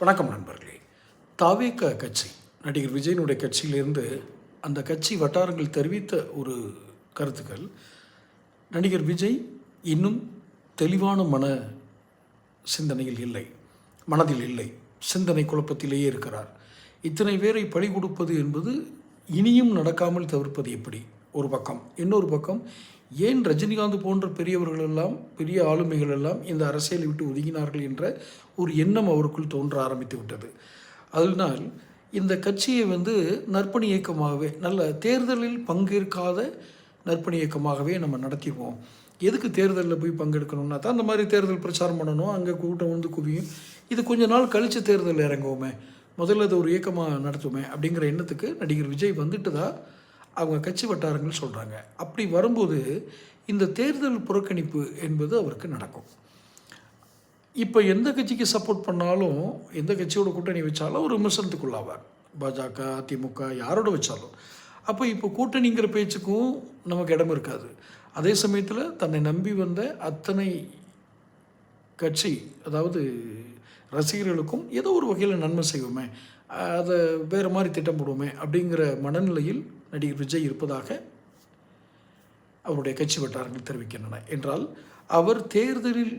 வணக்கம் நண்பர்களே. தாவேக கட்சி நடிகர் விஜயனுடைய கட்சியிலிருந்து அந்த கட்சி வட்டாரங்கள் தெரிவித்த ஒரு கருத்துக்கள் நடிகர் விஜய் இன்னும் தெளிவான மன சிந்தனையில் இல்லை மனதில் இல்லை சிந்தனை குழப்பத்திலேயே இருக்கிறார். இத்தனை பேரை பழி கொடுப்பது என்பது இனியும் நடக்காமல் தவிர்ப்பது எப்படி? ஒரு பக்கம் இன்னொரு பக்கம் ஏன் ரஜினிகாந்த் போன்ற பெரியவர்கள் எல்லாம் பெரிய ஆளுமைகள் எல்லாம் இந்த அரசியலை விட்டு ஒதுங்கினார்கள் என்ற ஒரு எண்ணம் அவருக்குள் தோன்ற ஆரம்பித்து விட்டது. அதனால் இந்த கட்சியை வந்து நற்பணி இயக்கமாகவே நல்ல தேர்தலில் பங்கேற்காத நற்பணி இயக்கமாகவே நம்ம நடத்திடுவோம் எதுக்கு தேர்தலில் போய் பங்கெடுக்கணும்னா தான் அந்த மாதிரி தேர்தல் பிரச்சாரம் பண்ணணும் அங்கே கூட்டம் வந்து குவியும். இது கொஞ்ச நாள் கழித்து தேர்தலில் இறங்குவோமே முதல்ல அது ஒரு இயக்கமாக நடத்துவோமே அப்படிங்கிற எண்ணத்துக்கு நடிகர் விஜய் வந்துட்டு தான் அவங்க கட்சி வட்டாரங்கள் சொல்கிறாங்க அப்படி வரும்போது இந்த தேர்தல் புறக்கணிப்பு என்பது அவருக்கு நடக்கும். இப்போ எந்த கட்சிக்கு சப்போர்ட் பண்ணாலும் எந்த கட்சியோட கூட்டணி வச்சாலும் ஒரு விமர்சனத்துக்குள்ளாவார். பாஜக அதிமுக யாரோட வச்சாலும். அப்போ இப்போ கூட்டணிங்கிற பேச்சுக்கும் நமக்கு இடம் இருக்காது. அதே சமயத்தில் தன்னை நம்பி வந்த அத்தனை கட்சி அதாவது ரசிகர்களுக்கும் ஏதோ ஒரு வகையில் நன்மை செய்வோமே. அதை வேறு மாதிரி திட்டம் போடுவோமே அப்படிங்கிற மனநிலையில் நடிகர் விஜய் இருப்பதாக அவருடைய கட்சி வட்டாரங்கள் தெரிவிக்கின்றன. என்றால் அவர் தேர்தலில்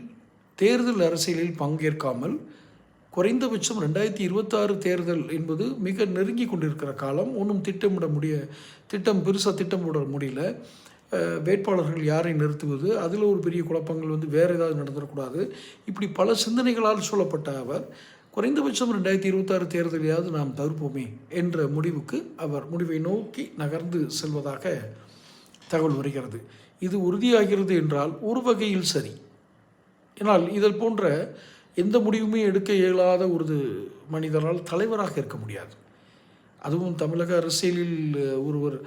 தேர்தல் அரசியலில் பங்கேற்காமல் குறைந்தபட்சம் ரெண்டாயிரத்தி இருபத்தாறு தேர்தல் என்பது மிக நெருங்கி கொண்டிருக்கிற காலம். ஒன்றும் திட்டமிட முடிய திட்டம் பெருசாக திட்டமிட முடியல. வேட்பாளர்கள் யாரை நிறுத்துவது? அதில் ஒரு பெரிய குழப்பங்கள் வந்து வேறு ஏதாவது நடந்துடக்கூடாது. இப்படி பல சிந்தனைகளால் சூழப்பட்ட அவர் குறைந்தபட்சம் ரெண்டாயிரத்தி இருபத்தாறு தேர்தலையாவது நாம் தவிர்ப்போமே என்ற முடிவுக்கு அவர் முடிவை நோக்கி நகர்ந்து செல்வதாக தகவல் வருகிறது. இது உறுதியாகிறது என்றால் ஒரு வகையில் சரி. ஆனால் இதில் போன்ற எந்த முடிவுமே எடுக்க இயலாத ஒரு மனிதரால் தலைவராக இருக்க முடியாது. அதுவும் தமிழக அரசியலில் ஒருவர்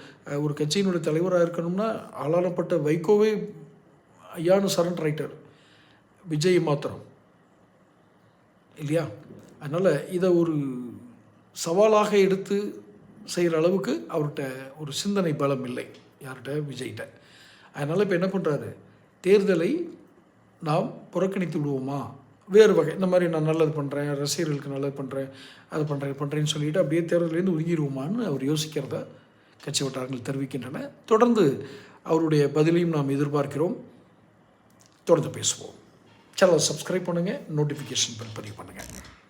ஒரு கட்சியினுடைய தலைவராக இருக்கணும்னா ஆளாளப்பட்ட வைகோவே ஐயானு சரண் ரைட்டர் விஜய் மாத்திரம். இல்லையா? அதனால் இதை ஒரு சவாலாக எடுத்து செய்கிற அளவுக்கு அவர்கிட்ட ஒரு சிந்தனை பலம் இல்லை யார்கிட்ட? விஜய்கிட்ட. அதனால் இப்போ என்ன பண்ணுறாரு தேர்தலை நாம் புறக்கணித்து விடுவோமா? வேறு வகை இந்த மாதிரி நான் நல்லது பண்ணுறேன் ரசிகர்களுக்கு நல்லது பண்ணுறேன் அது பண்ணுறேன் பண்ணுறேன்னு சொல்லிட்டு அப்படியே தேர்தலேருந்து ஒதுங்கிடுவோமான்னு அவர் யோசிக்கிறத கட்சி வட்டாரங்கள் தெரிவிக்கின்றன. தொடர்ந்து அவருடைய பதிலையும் நாம் எதிர்பார்க்கிறோம். தொடர்ந்து பேசுவோம். சேனலை சப்ஸ்கிரைப் பண்ணுங்கள் நோட்டிஃபிகேஷன் பெல் பதிவு பண்ணுங்கள்